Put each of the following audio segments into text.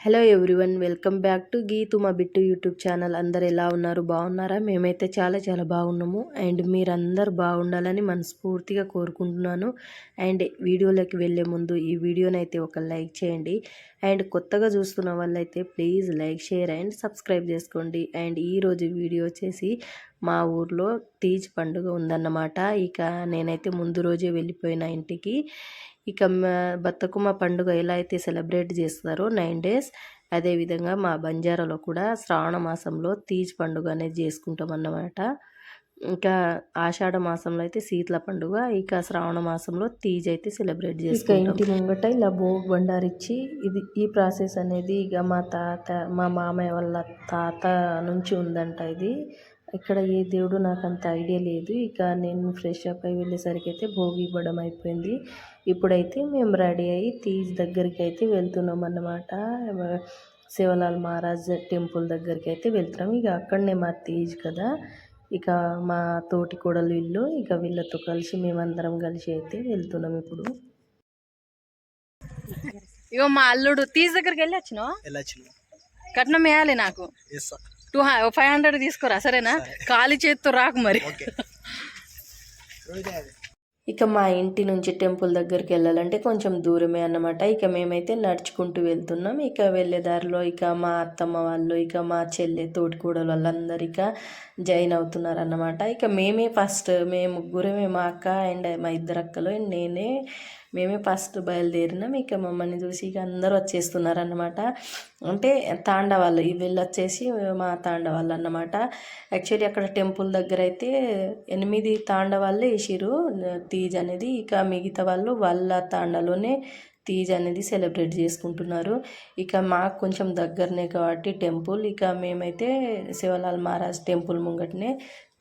Hello everyone welcome back to Geethu Maa Bittu YouTube channel. అందరు ఎలా ఉన్నారు? బాగున్నారా? మేమైతే చాలా చాలా బాగున్నాము. అండ్ మీరందరూ బాగుండాలని మనస్ఫూర్తిగా కోరుకుంటున్నాను. అండ్ వీడియోలోకి వెళ్ళే ముందు ఈ వీడియోనైతే ఒక లైక్ చేయండి. అండ్ కొత్తగా చూస్తున్న వాళ్ళైతే please like share and subscribe చేసుకోండి. అండ్ ఈరోజు వీడియో వచ్చేసి మా ఊర్లో తీజ్ పండుగ ఉందన్నమాట. ఇక నేనైతే ముందు రోజే వెళ్ళిపోయిన ఇంటికి. ఇక బతుకమ్మ పండుగ ఎలా అయితే సెలబ్రేట్ చేస్తారో నైన్ డేస్. అదేవిధంగా మా బంజారాలో కూడా శ్రావణ మాసంలో తీజ్ పండుగ అనేది చేసుకుంటాం అన్నమాట. ఇంకా ఆషాఢ మాసంలో అయితే శీతల పండుగ ఇక శ్రావణ మాసంలో తీజ్ అయితే సెలబ్రేట్ చేసుకుంటాం. ఇంటి ముంగట ఇలా భోగ్ బండారిచ్చి ఇది ఈ ప్రాసెస్ అనేది ఇక మా తాత మా మామయ్య వాళ్ళ తాత నుంచి ఉందంట ఇది. ఇక్కడ ఏ దేవుడు నాకు అంత ఐడియా లేదు. ఇక నేను ఫ్రెష్ అప్ అయి వెళ్ళేసరికి అయితే భోగి ఇవ్వడం అయిపోయింది. ఇప్పుడైతే మేము రెడీ అయ్యి తీజ్ దగ్గరికి అయితే వెళ్తున్నాం అన్నమాట. శివలాల్ మహారాజ్ టెంపుల్ దగ్గరికి అయితే వెళ్తున్నాం. ఇక అక్కడనే మా తీజ్ కదా. ఇక మా తోటి కోడలు ఇల్లు ఇక వీళ్ళతో కలిసి మేమందరం కలిసి అయితే వెళ్తున్నాం ఇప్పుడు. ఇగో మా అల్లుడు తీజ్ దగ్గరికి వెళ్ళి వచ్చిన కట్నం వేయాలి నాకు. టూ ఫైవ్ హండ్రెడ్ తీసుకోరా సరేనా? ఖాళీ చేతితో రాకు మరి. ఇక మా ఇంటి నుంచి టెంపుల్ దగ్గరికి వెళ్ళాలంటే కొంచెం దూరమే అన్నమాట. ఇక మేమైతే నడుచుకుంటూ వెళ్తున్నాం. ఇక వెళ్ళే దారిలో ఇక మా అత్తమ్మ వాళ్ళు ఇక మా చెల్లె తోటికూడలు వాళ్ళందరూ ఇక జాయిన్ అవుతున్నారు అన్నమాట ఇక మేమే ఫస్ట్ మేము ముగ్గురమే మా అక్క అండ్ మా ఇద్దరు అక్కలు నేనే మేమే ఫస్ట్ బయలుదేరినాం. ఇక మమ్మల్ని చూసి ఇక అందరూ వచ్చేస్తున్నారన్నమాట. అంటే తాండవాళ్ళు వీళ్ళు వచ్చేసి మా తాండవాళ్ళు అన్నమాట. యాక్చువల్లీ అక్కడ టెంపుల్ దగ్గర అయితే ఎనిమిది తాండవాళ్ళే వేసిరు తీజ్ అనేది ఇక మిగతా వాళ్ళు వాళ్ళ తాండలోనే తీజ్ అనేది సెలబ్రేట్ చేసుకుంటున్నారు. ఇక మాకు కొంచెం దగ్గరనే కాబట్టి టెంపుల్. ఇక మేమైతే శివలాల్ మహారాజ్ టెంపుల్ ముంగటనే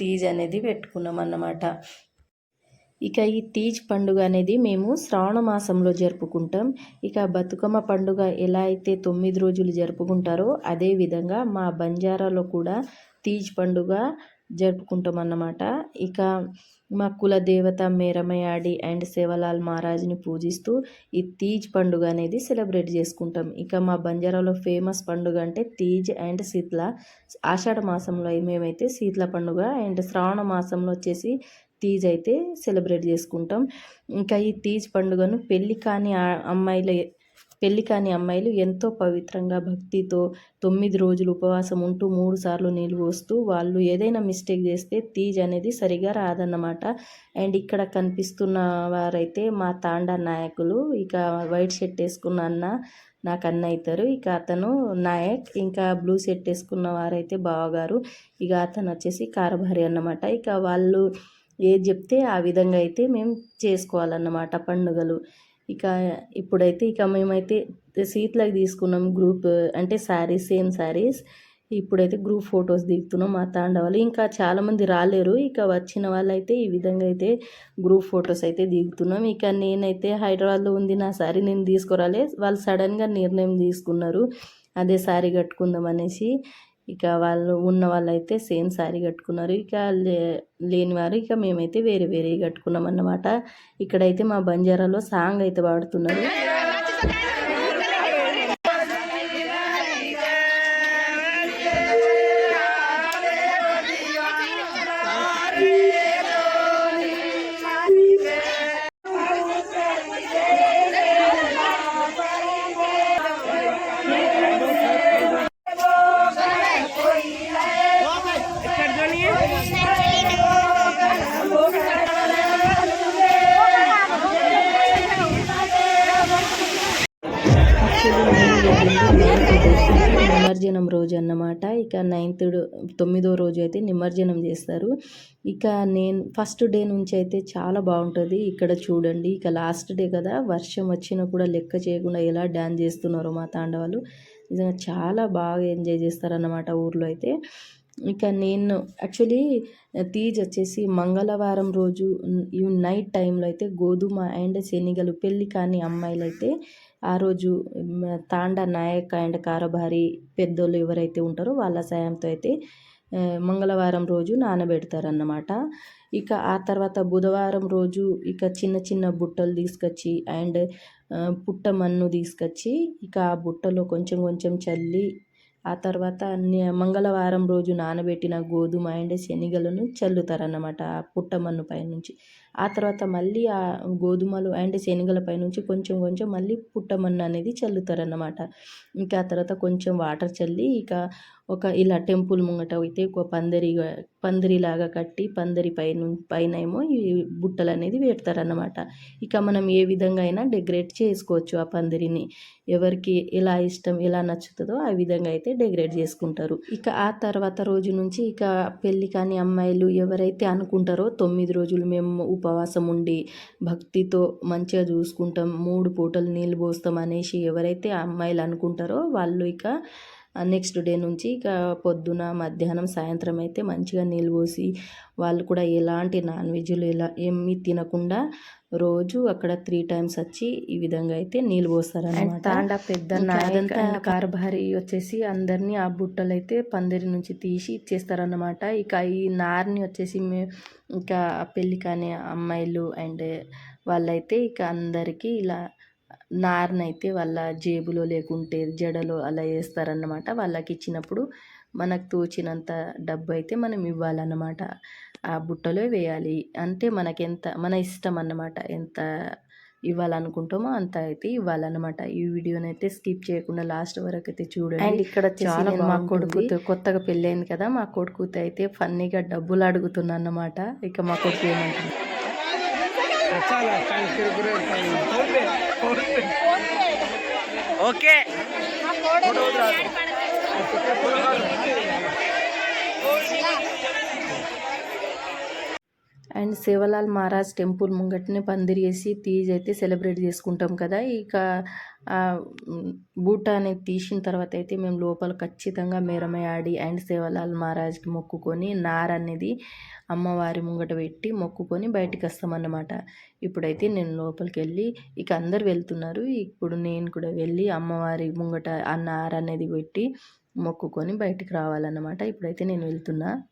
తీజ్ అనేది పెట్టుకున్నాం అన్నమాట. ఇక ఈ తీజ్ పండుగ అనేది మేము శ్రావణ మాసంలో జరుపుకుంటాం. ఇక బతుకమ్మ పండుగ ఎలా అయితే తొమ్మిది రోజులు జరుపుకుంటారో అదే విధంగా మా బంజారాలో కూడా తీజ్ పండుగ జరుపుకుంటాం అన్నమాట ఇక మా కుల దేవత మేరమయాడి అండ్ సేవలాల్ మహారాజ్ని పూజిస్తూ ఈ తీజ్ పండుగ అనేది సెలబ్రేట్ చేసుకుంటాం. ఇక మా బంజారాలో ఫేమస్ పండుగ అంటే తీజ్ అండ్ శీతల. ఆషాఢ మాసంలో మేమైతే శీతల పండుగ అండ్ శ్రావణ మాసంలో వచ్చేసి తీజ్ అయితే సెలబ్రేట్ చేసుకుంటాం. ఇంకా ఈ తీజ్ పండుగను పెళ్ళి కాని అమ్మాయిల పెళ్ళి కాని అమ్మాయిలు ఎంతో పవిత్రంగా భక్తితో తొమ్మిది రోజులు ఉపవాసం ఉంటూ మూడు సార్లు నీళ్ళు పోస్తూ వాళ్ళు ఏదైనా మిస్టేక్ చేస్తే తీజ్ అనేది సరిగా రాదన్నమాట. అండ్ ఇక్కడ కనిపిస్తున్న వారైతే మా తాండా నాయకులు. ఇక వైట్ షర్ట్ వేసుకున్న అన్న నాకు అన్న అవుతారు ఇక అతను నాయక్ ఇంకా బ్లూ షర్ట్ వేసుకున్న వారైతే బావగారు. ఇక అతను వచ్చేసి కారభారి అన్నమాట. ఇక వాళ్ళు ఏది చెప్తే ఆ విధంగా అయితే మేము చేసుకోవాలన్నమాట పండుగలు. ఇక ఇప్పుడైతే ఇక మేమైతే సీట్లకు తీసుకున్నాం గ్రూప్ అంటే శారీస్ సేమ్ శారీస్. ఇప్పుడైతే గ్రూప్ ఫొటోస్ దిగుతున్నాం మా తాండవాళ్ళు ఇంకా చాలామంది రాలేరు. ఇక వచ్చిన వాళ్ళైతే ఈ విధంగా అయితే గ్రూప్ ఫొటోస్ అయితే దిగుతున్నాం. ఇక నేనైతే హైదరాబాద్లో ఉంది నా శారీ నేను తీసుకురాలే. వాళ్ళు సడన్గా నిర్ణయం తీసుకున్నారు. అదే శారీ కట్టుకుందాం అనేసి. ఇక వాళ్ళు ఉన్న వాళ్ళైతే సేమ్ శారీ కట్టుకున్నారు. ఇక లేని వారు ఇక మేమైతే వేరే వేరే కట్టుకున్నాం అన్నమాట ఇక్కడైతే మా బంజారాలో సాంగ్ అయితే పాడుతున్నారు. నిమజ్జనం రోజు అన్నమాట. ఇక నైన్త్ తొమ్మిదో రోజు అయితే నిమజ్జనం చేస్తారు. ఇక నేను ఫస్ట్ డే నుంచి అయితే చాలా బాగుంటుంది. ఇక్కడ చూడండి ఇక లాస్ట్ డే కదా. వర్షం వచ్చినా కూడా లెక్క చేయకుండా ఎలా డ్యాన్స్ చేస్తున్నారో మా తాండవాళ్ళు నిజంగా చాలా బాగా ఎంజాయ్ చేస్తారన్నమాట ఊర్లో అయితే. ఇక నేను యాక్చువల్లీ తీజ్ వచ్చేసి మంగళవారం రోజు నైట్ టైంలో అయితే గోధుమ అండ్ శనిగలు పెళ్ళి కాని అమ్మాయిలు అయితే ఆ రోజు తాండ నాయక్ అండ్ కారభారి పెద్దోళ్ళు ఎవరైతే ఉంటారో వాళ్ళ సాయంతో అయితే మంగళవారం రోజు నానబెడతారన్నమాట. ఇక ఆ తర్వాత బుధవారం రోజు ఇక చిన్న చిన్న బుట్టలు తీసుకొచ్చి అండ్ పుట్ట మన్ను తీసుకొచ్చి ఇక ఆ బుట్టలో కొంచెం కొంచెం చల్లి ఆ తర్వాత మంగళవారం రోజు నానబెట్టిన గోధుమ అండ్ శనగలను చల్లుతారన్నమాట ఆ పుట్టమన్ను పైనుంచి. ఆ తర్వాత మళ్ళీ ఆ గోధుమలు అండ్ శనగల పైనుంచి కొంచెం కొంచెం మళ్ళీ పుట్టమన్ను అనేది చల్లుతారన్నమాట. ఇంకా ఆ తర్వాత కొంచెం వాటర్ చల్లి ఇక ఒక ఇలా టెంపుల్ ముంగట అయితే ఒక పందిరి పందిరిలాగా కట్టి పందిరి పైన పైన ఏమో ఈ బుట్టలు అనేది పెడతారన్నమాట ఇక మనం ఏ విధంగా అయినా డెకరేట్ చేసుకోవచ్చు ఆ పందిరిని. ఎవరికి ఎలా ఇష్టం ఎలా నచ్చుతుందో ఆ విధంగా అయితే డెకరేట్ చేసుకుంటారు. ఇక ఆ తర్వాత రోజు నుంచి ఇక పెళ్ళి కాని అమ్మాయిలు ఎవరైతే అనుకుంటారో తొమ్మిది రోజులు మేము ఉపవాసం ఉండి భక్తితో మంచిగా చూసుకుంటాం మూడు పూటలు నీళ్ళు పోస్తాం అనేసి ఎవరైతే ఆ అమ్మాయిలు అనుకుంటారో వాళ్ళు ఇక నెక్స్ట్ డే నుంచి ఇక పొద్దున మధ్యాహ్నం సాయంత్రం అయితే మంచిగా నీళ్ళు పోసి వాళ్ళు కూడా ఎలాంటి నాన్ వెజ్లు ఎలా ఏమీ తినకుండా రోజు అక్కడ త్రీ టైమ్స్ వచ్చి ఈ విధంగా అయితే నీళ్ళు పోస్తారు అనమాట తాండా పెద్ద అదంతా కార్భారి వచ్చేసి అందరినీ ఆ బుట్టలు అయితే పందిరి నుంచి తీసి ఇచ్చేస్తారన్నమాట. ఇక ఈ నార్ని వచ్చేసి మే ఇంకా పెళ్ళి కాని అమ్మాయిలు అండ్ వాళ్ళైతే ఇక అందరికీ ఇలా నారనైతే వాళ్ళ జేబులో లేకుంటే జడలో అలా వేస్తారన్నమాట. వాళ్ళకి ఇచ్చినప్పుడు మనకు తోచినంత డబ్బు అయితే మనం ఇవ్వాలన్నమాట. ఆ బుట్టలో వేయాలి. అంటే మనకి ఎంత మన ఇష్టం అన్నమాట. ఎంత ఇవ్వాలనుకుంటామో అంత అయితే ఇవ్వాలన్నమాట. ఈ వీడియోని అయితే స్కిప్ చేయకుండా లాస్ట్ వరకు అయితే చూడండి. అండ్ ఇక్కడ చాలా మా కొడుకు కొత్తగా పెళ్ళైంది కదా మా కొడుకుతో అయితే ఫన్నీగా డబ్బులు అడుగుతున్నా అన్నమాట. ఇక మా కొడుకు ఏమంటుంది? Okay. And Shivlal Maharaj temple ముంగటనే పందిరి వేసి తీజ్ అయితే సెలబ్రేట్ చేసుకుంటాం కదా. ఇక బూట అనేది తీసిన తర్వాత అయితే మేము లోపల ఖచ్చితంగా మేరమే ఆడి అండ్ శివలాల్ మహారాజ్కి మొక్కుకొని నార అనేది అమ్మవారి ముంగట పెట్టి మొక్కుకొని బయటికి వస్తామన్నమాట. ఇప్పుడైతే నేను లోపలికి వెళ్ళి ఇక అందరు వెళ్తున్నారు. ఇప్పుడు నేను కూడా వెళ్ళి అమ్మవారి ముంగట ఆ నార అనేది పెట్టి మొక్కుకొని బయటికి రావాలన్నమాట. ఇప్పుడైతే నేను వెళ్తున్నా.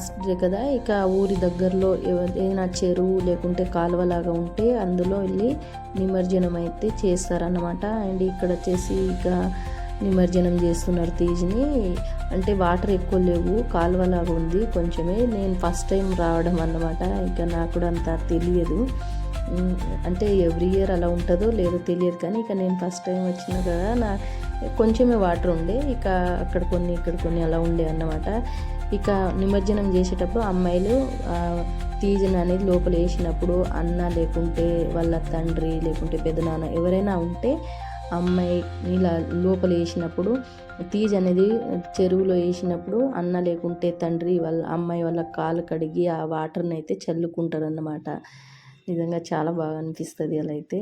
లాస్ట్ కదా ఇక ఊరి దగ్గరలో ఏదైనా చెరువు లేకుంటే కాలువలాగా ఉంటే అందులో వెళ్ళి నిమజ్జనం అయితే చేస్తారన్నమాట. అండ్ ఇక్కడ వచ్చేసి ఇక నిమజ్జనం చేస్తున్నారు తీజిని. అంటే వాటర్ ఎక్కువ లేవు కాలువలాగా ఉంది కొంచెమే. నేను ఫస్ట్ టైం రావడం అన్నమాట ఇక నాకు కూడా అంత తెలియదు. అంటే ఎవ్రీ ఇయర్ అలా ఉంటుందో లేదో తెలియదు కానీ ఇక నేను ఫస్ట్ టైం వచ్చిన కదా నా కొంచెమే వాటర్ ఉండే. ఇక అక్కడ కొన్ని ఇక్కడ కొన్ని అలా ఉండే అన్నమాట. ఇక నిమజ్జనం చేసేటప్పుడు అమ్మాయిలు తీజన అనేది లోపల వేసినప్పుడు అన్న లేకుంటే వాళ్ళ తండ్రి లేకుంటే పెదనాన్న ఎవరైనా ఉంటే అమ్మాయి ఇలా లోపల వేసినప్పుడు తీజ్ అనేది చెరువులో వేసినప్పుడు అన్న లేకుంటే తండ్రి వాళ్ళ అమ్మాయి వాళ్ళ కాలు కడిగి ఆ వాటర్ని అయితే చల్లుకుంటారు అన్నమాట నిజంగా చాలా బాగా అనిపిస్తుంది అలా అయితే.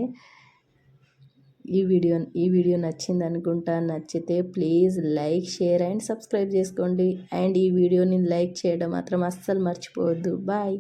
ఈ వీడియో ఈ వీడియో నచ్చింది అనుకుంటా నచ్చితే please like share and subscribe చేసుకోండి. అండ్ ఈ వీడియోని లైక్ చేయడం మాత్రం అస్సలు మర్చిపోవద్దు. బాయ్.